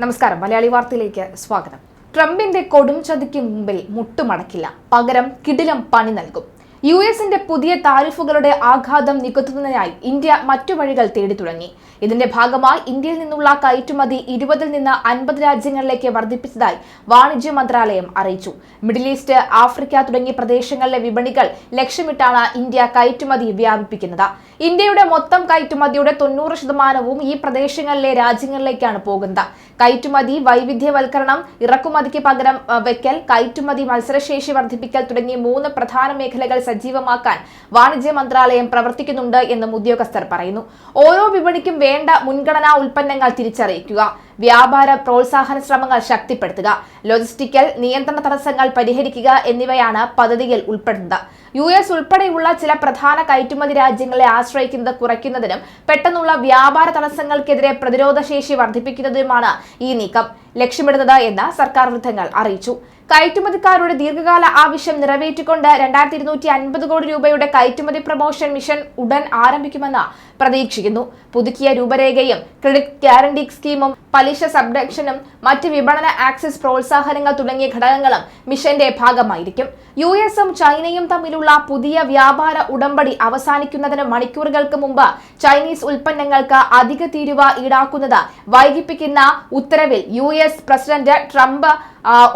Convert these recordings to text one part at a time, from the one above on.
നമസ്കാരം. മലയാളി വാർത്തയിലേക്ക് സ്വാഗതം. ട്രംപിന്റെ കൊടും ചതിക്ക് മുമ്പിൽ മുട്ടുമടക്കില്ല. പകരം കിടിലം പണി നൽകും. യു എസിന്റെ പുതിയ താരിഫുകളുടെ ആഘാതം നികത്തുന്നതിനായി ഇന്ത്യ മറ്റു വഴികൾ തേടി തുടങ്ങി. ഇതിന്റെ ഭാഗമായി ഇന്ത്യയിൽ നിന്നുള്ള കയറ്റുമതി ഇരുപതിൽ നിന്ന് അൻപത് രാജ്യങ്ങളിലേക്ക് വർദ്ധിപ്പിച്ചതായി വാണിജ്യ മന്ത്രാലയം അറിയിച്ചു. മിഡിൽ ഈസ്റ്റ് ആഫ്രിക്ക തുടങ്ങിയ പ്രദേശങ്ങളിലെ വിപണികൾ ലക്ഷ്യമിട്ടാണ് ഇന്ത്യ കയറ്റുമതി വ്യാപിപ്പിക്കുന്നത്. ഇന്ത്യയുടെ മൊത്തം കയറ്റുമതിയുടെ തൊണ്ണൂറ് ശതമാനവും ഈ പ്രദേശങ്ങളിലെ രാജ്യങ്ങളിലേക്കാണ് പോകുന്നത്. കയറ്റുമതി വൈവിധ്യവൽക്കരണം ഇറക്കുമതിക്ക് പകരം വെക്കൽ കയറ്റുമതി മത്സരശേഷി വർദ്ധിപ്പിക്കൽ തുടങ്ങിയ മൂന്ന് പ്രധാന മേഖലകൾ സജീവമാക്കാൻ വാണിജ്യ മന്ത്രാലയം പ്രവർത്തിക്കുന്നുണ്ട് എന്നും ഉദ്യോഗസ്ഥർ പറയുന്നു. ഓരോ വിപണിക്കും വേണ്ട മുൻഗണനാ ഉൽപ്പന്നങ്ങൾ തിരിച്ചറിയിക്കുക. വ്യാപാര പ്രോത്സാഹന ശ്രമങ്ങൾ ശക്തിപ്പെടുത്തുക ലോജിസ്റ്റിക്കൽ നിയന്ത്രണ തടസ്സങ്ങൾ പരിഹരിക്കുക എന്നിവയാണ് പദ്ധതിയിൽ ഉൾപ്പെടുന്നത്. യു എസ് ഉൾപ്പെടെയുള്ള ചില പ്രധാന കയറ്റുമതി രാജ്യങ്ങളെ ആശ്രയിക്കുന്നത് കുറയ്ക്കുന്നതിനും പെട്ടെന്നുള്ള വ്യാപാര തടസ്സങ്ങൾക്കെതിരെ പ്രതിരോധശേഷി വർദ്ധിപ്പിക്കുന്നതിനുമാണ് ഈ നീക്കം. ലക്ഷ്യമിടുന്നത് എന്ന് സർക്കാർ വൃത്തങ്ങൾ അറിയിച്ചു. കയറ്റുമതിക്കാരുടെ ദീർഘകാല ആവശ്യം നിറവേറ്റിക്കൊണ്ട് രണ്ടായിരത്തി ഇരുന്നൂറ്റി അൻപത് കോടി രൂപയുടെ കയറ്റുമതി പ്രൊമോഷൻ മിഷൻ ഉടൻ ആരംഭിക്കുമെന്ന് പ്രതീക്ഷിക്കുന്നു. പുതുക്കിയ രൂപരേഖയും ക്രെഡിറ്റ് ഗ്യാരണ്ടി സ്കീമും പലിശ സബ്ഡക്ഷനും മറ്റ് വിപണന ആക്സസ് പ്രോത്സാഹനങ്ങൾ തുടങ്ങിയ ഘടകങ്ങളും മിഷന്റെ ഭാഗമായിരിക്കും. യു എസും ചൈനയും തമ്മിലുള്ള പുതിയ വ്യാപാര ഉടമ്പടി അവസാനിക്കുന്നതിന് മണിക്കൂറുകൾക്ക് മുമ്പ് ചൈനീസ് ഉൽപ്പന്നങ്ങൾക്ക് അധിക തീരുവ ഈടാക്കുന്നത് വൈകിപ്പിക്കുന്ന ഉത്തരവിൽ യു പ്രസിഡന്റ് ട്രംപ്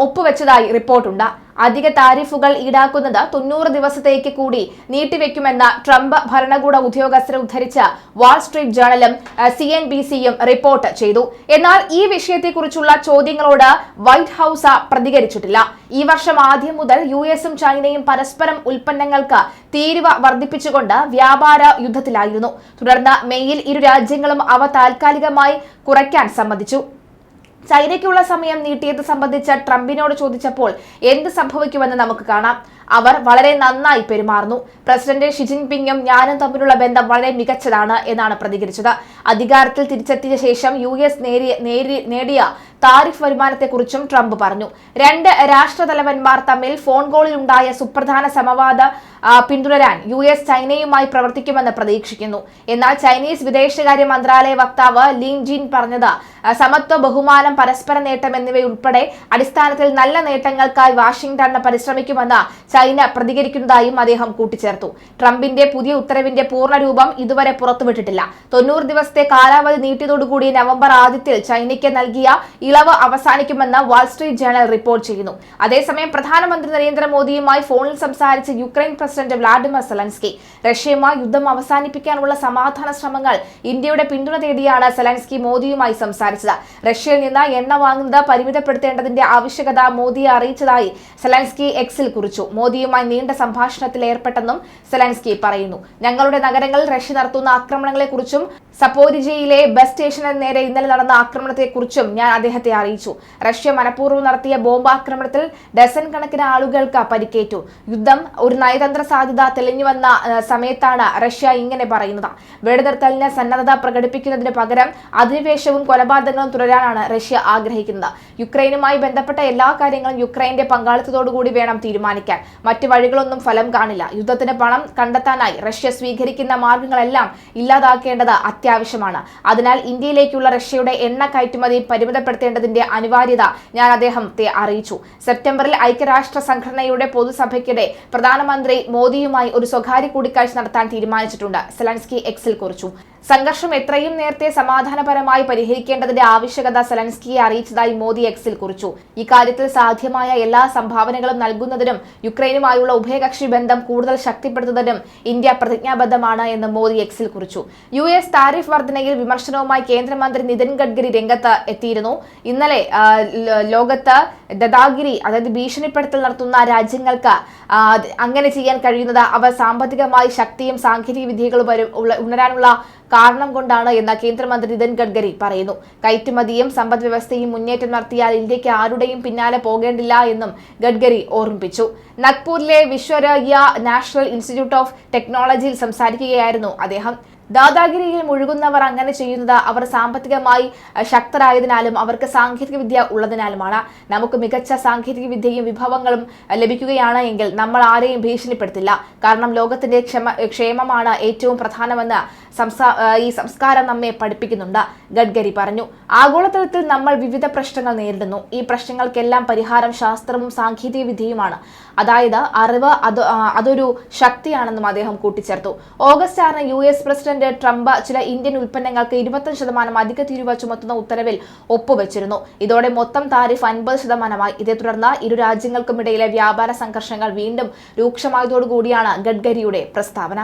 ഒപ്പുവെച്ചതായി റിപ്പോർട്ടുണ്ട്. അധിക താരിഫുകൾ ഈടാക്കുന്നത് തൊണ്ണൂറ് ദിവസത്തേക്ക് കൂടി നീട്ടിവെക്കുമെന്ന് ട്രംപ് ഭരണകൂട ഉദ്യോഗസ്ഥരെ ഉദ്ധരിച്ച വാൾസ്ട്രീറ്റ് ജേണലും സി എൻ ബി സിയും റിപ്പോർട്ട് ചെയ്തു. എന്നാൽ ഈ വിഷയത്തെക്കുറിച്ചുള്ള ചോദ്യങ്ങളോട് വൈറ്റ് ഹൌസ് പ്രതികരിച്ചിട്ടില്ല. ഈ വർഷം ആദ്യം മുതൽ യു എസും ചൈനയും പരസ്പരം ഉൽപ്പന്നങ്ങൾക്ക് തീരുവ വർദ്ധിപ്പിച്ചുകൊണ്ട് വ്യാപാര യുദ്ധത്തിലായിരുന്നു. തുടർന്ന് മെയ്യിൽ ഇരു രാജ്യങ്ങളും അവ താൽക്കാലികമായി കുറയ്ക്കാൻ സമ്മതിച്ചു. ചൈനയ്ക്കുള്ള സമയം നീട്ടിയത് സംബന്ധിച്ച് ട്രംപിനോട് ചോദിച്ചപ്പോൾ എന്ത് സംഭവിക്കുമെന്ന് നമുക്ക് കാണാം. അവർ വളരെ നന്നായി പെരുമാറുന്നു. പ്രസിഡന്റ് ഷി ജിൻപിങ്ങും ഞാനും തമ്മിലുള്ള ബന്ധം വളരെ മികച്ചതാണ് എന്നാണ് പ്രതികരിച്ചത്. അധികാരത്തിൽ തിരിച്ചെത്തിയ ശേഷം യു എസ് നേടിയ താരിഫ് വരുമാനത്തെക്കുറിച്ചും ട്രംപ് പറഞ്ഞു. രണ്ട് രാഷ്ട്രതലവന്മാർ തമ്മിൽ ഫോൺ കോളിൽ ഉണ്ടായ സുപ്രധാന സമവാദ പിന്തുടരാൻ യു എസ് ചൈനയുമായി പ്രവർത്തിക്കുമെന്ന് പ്രതീക്ഷിക്കുന്നു. എന്നാൽ ചൈനീസ് വിദേശകാര്യ മന്ത്രാലയ വക്താവ് ലിൻ ജിൻ പറഞ്ഞത് സമത്വ ബഹുമാനം പരസ്പര നേട്ടം എന്നിവയുൾപ്പെടെ അടിസ്ഥാനത്തിൽ നല്ല നേട്ടങ്ങൾക്കായി വാഷിംഗ്ടണ് പരിശ്രമിക്കുമെന്ന് ചൈന പ്രതികരിക്കുന്നതായും അദ്ദേഹം കൂട്ടിച്ചേർത്തു. ട്രംപിന്റെ പുതിയ ഉത്തരവിന്റെ പൂർണരൂപം ഇതുവരെ പുറത്തുവിട്ടിട്ടില്ല. തൊണ്ണൂറ് ദിവസത്തെ കാലാവധി നീട്ടിയതോടുകൂടി നവംബർ ആദ്യത്തിൽ ചൈനയ്ക്ക് നൽകിയ ഇളവ് അവസാനിക്കുമെന്ന് വാൾസ്ട്രീറ്റ് ജേണൽ റിപ്പോർട്ട് ചെയ്യുന്നു. അതേസമയം പ്രധാനമന്ത്രി നരേന്ദ്രമോദിയുമായി ഫോണിൽ സംസാരിച്ച യുക്രൈൻ പ്രസിഡന്റ് വ്ളാഡിമിർ സെലൻസ്കി. റഷ്യയുമായി യുദ്ധം അവസാനിപ്പിക്കാനുള്ള സമാധാന ശ്രമങ്ങൾ ഇന്ത്യയുടെ പിന്തുണ തേടിയാണ് സെലൻസ്കി മോദിയുമായി സംസാരിച്ചത്. റഷ്യയിൽ നിന്ന് എണ്ണ വാങ്ങുന്നത് പരിമിതപ്പെടുത്തേണ്ടതിന്റെ ആവശ്യകത മോദിയെ അറിയിച്ചതായി സെലൻസ്കി എക്സിൽ കുറിച്ചു. മോദിയുമായി നീണ്ട സംഭാഷണത്തിൽ ഏർപ്പെട്ടെന്നും സെലൻസ്കി പറയുന്നു. ഞങ്ങളുടെ നഗരങ്ങളിൽ റഷ്യ നടത്തുന്ന ആക്രമണങ്ങളെക്കുറിച്ചും സപ്പോരിജയിലെ ബസ് സ്റ്റേഷന് നേരെ ഇന്നലെ നടന്ന ആക്രമണത്തെക്കുറിച്ചും ഞാൻ അദ്ദേഹത്തെ അറിയിച്ചു. റഷ്യ മനഃപൂർവം നടത്തിയ ബോംബാക്രമണത്തിൽ ഡസൻ കണക്കിന് ആളുകൾക്ക് പരിക്കേറ്റു. യുദ്ധം ഒരു നയതന്ത്ര സാധ്യത തെളിഞ്ഞുവന്ന സമയത്താണ് റഷ്യ ഇങ്ങനെ പറയുന്നത്. വെടിനിർത്തലിന് സന്നദ്ധത പ്രകടിപ്പിക്കുന്നതിന് പകരം അധിനിവേശവും കൊലപാതകങ്ങളും തുടരാനാണ് റഷ്യ ആഗ്രഹിക്കുന്നത്. യുക്രൈനുമായി ബന്ധപ്പെട്ട എല്ലാ കാര്യങ്ങളും യുക്രൈന്റെ പങ്കാളിത്തത്തോടുകൂടി വേണം തീരുമാനിക്കാൻ. മറ്റു വഴികളൊന്നും ഫലം കാണില്ല. യുദ്ധത്തിന് പണം കണ്ടെത്താനായി റഷ്യ സ്വീകരിക്കുന്ന മാർഗങ്ങളെല്ലാം ഇല്ലാതാക്കേണ്ടത് അത്യാവശ്യമാണ്. അതിനാൽ ഇന്ത്യയിലേക്കുള്ള റഷ്യയുടെ എണ്ണ കയറ്റുമതി പരിമിതപ്പെടുത്തേണ്ടതിന്റെ അനിവാര്യത ഞാൻ അദ്ദേഹത്തെ അറിയിച്ചു. സെപ്റ്റംബറിൽ ഐക്യരാഷ്ട്ര സംഘടനയുടെ പൊതുസഭയ്ക്കിടെ പ്രധാനമന്ത്രി മോദിയുമായി ഒരു സ്വകാര്യ കൂടിക്കാഴ്ച നടത്താൻ തീരുമാനിച്ചിട്ടുണ്ട്. സെലൻസ്കി എക്സിൽ കുറിച്ചു. സംഘർഷം എത്രയും നേരത്തെ സമാധാനപരമായി പരിഹരിക്കേണ്ടതിന്റെ ആവശ്യകത സെലൻസ്കിയെ അറിയിച്ചതായി മോദി എക്സിൽ കുറിച്ചു. ഇക്കാര്യത്തിൽ സാധ്യമായ എല്ലാ സംഭാവനകളും നൽകുന്നതിനും യുക്രൈനുമായുള്ള ഉഭയകക്ഷി ബന്ധം കൂടുതൽ ശക്തിപ്പെടുത്തുന്നതിനും ഇന്ത്യ പ്രതിജ്ഞാബദ്ധമാണ് എന്ന് മോദി എക്സിൽ കുറിച്ചു. യു എസ് താരിഫ് വർധനയിൽ വിമർശനവുമായി കേന്ദ്രമന്ത്രി നിതിൻ ഗഡ്കരി രംഗത്ത് എത്തിയിരുന്നു. ഇന്നലെ ലോകത്ത് ദദാഗിരി അതായത് ഭീഷണിപ്പെടുത്തൽ നടത്തുന്ന രാജ്യങ്ങൾക്ക് അങ്ങനെ ചെയ്യാൻ കഴിയുന്നത് അവ സാമ്പത്തികമായി ശക്തിയും സാങ്കേതിക വിദ്യകളും ഉണരാനുള്ള കാരണം കൊണ്ടാണ് എന്ന് കേന്ദ്രമന്ത്രി നിതിൻ ഗഡ്കരി പറയുന്നു. കയറ്റുമതിയും സമ്പദ് വ്യവസ്ഥയും മുന്നേറ്റം നടത്തിയാൽ ഇന്ത്യയ്ക്ക് ആരുടെയും പിന്നാലെ പോകേണ്ടില്ല എന്നും ഗഡ്കരി ഓർമ്മിപ്പിച്ചു. നഗ്പൂരിലെ വിശ്വരയ്യ നാഷണൽ ഇൻസ്റ്റിറ്റ്യൂട്ട് ഓഫ് ടെക്നോളജിയിൽ സംസാരിക്കുകയായിരുന്നു അദ്ദേഹം. ദാദാഗിരിയിൽ മുഴുകുന്നവർ അങ്ങനെ ചെയ്യുന്നത് അവർ സാമ്പത്തികമായി ശക്തരായതിനാലും അവർക്ക് സാങ്കേതിക വിദ്യ ഉള്ളതിനാലുമാണ്. നമുക്ക് മികച്ച സാങ്കേതിക വിദ്യയും വിഭവങ്ങളും ലഭിക്കുകയാണ് എങ്കിൽ നമ്മൾ ആരെയും ഭീഷണിപ്പെടുത്തില്ല. കാരണം ലോകത്തിന്റെ ക്ഷമ ക്ഷേമമാണ് ഏറ്റവും പ്രധാനമെന്ന് ഈ സംസ്കാരം നമ്മെ പഠിപ്പിക്കുന്നുണ്ട്. ഗഡ്കരി പറഞ്ഞു ആഗോളതലത്തിൽ നമ്മൾ വിവിധ പ്രശ്നങ്ങൾ നേരിടുന്നു. ഈ പ്രശ്നങ്ങൾക്കെല്ലാം പരിഹാരം ശാസ്ത്രവും സാങ്കേതിക വിദ്യയുമാണ്. അതായത് അറിവ് അത് അതൊരു ശക്തിയാണെന്നും അദ്ദേഹം കൂട്ടിച്ചേർത്തു. ഓഗസ്റ്റ് ആറിന് യു എസ് പ്രസിഡന്റ് ട്രംപ് ചില ഇന്ത്യൻ ഉൽപ്പന്നങ്ങൾക്ക് ഇരുപത്തഞ്ച് ശതമാനം അധിക തീരുവ ചുമത്തുന്ന ഉത്തരവിൽ ഒപ്പുവെച്ചിരുന്നു. ഇതോടെ മൊത്തം താരിഫ് അൻപത് ശതമാനമായി. ഇതേ തുടർന്ന് ഇരു രാജ്യങ്ങൾക്കുമിടയിലെ വ്യാപാര സംഘർഷങ്ങൾ വീണ്ടും രൂക്ഷമായതോടുകൂടിയാണ് ഗഡ്കരിയുടെ പ്രസ്താവന.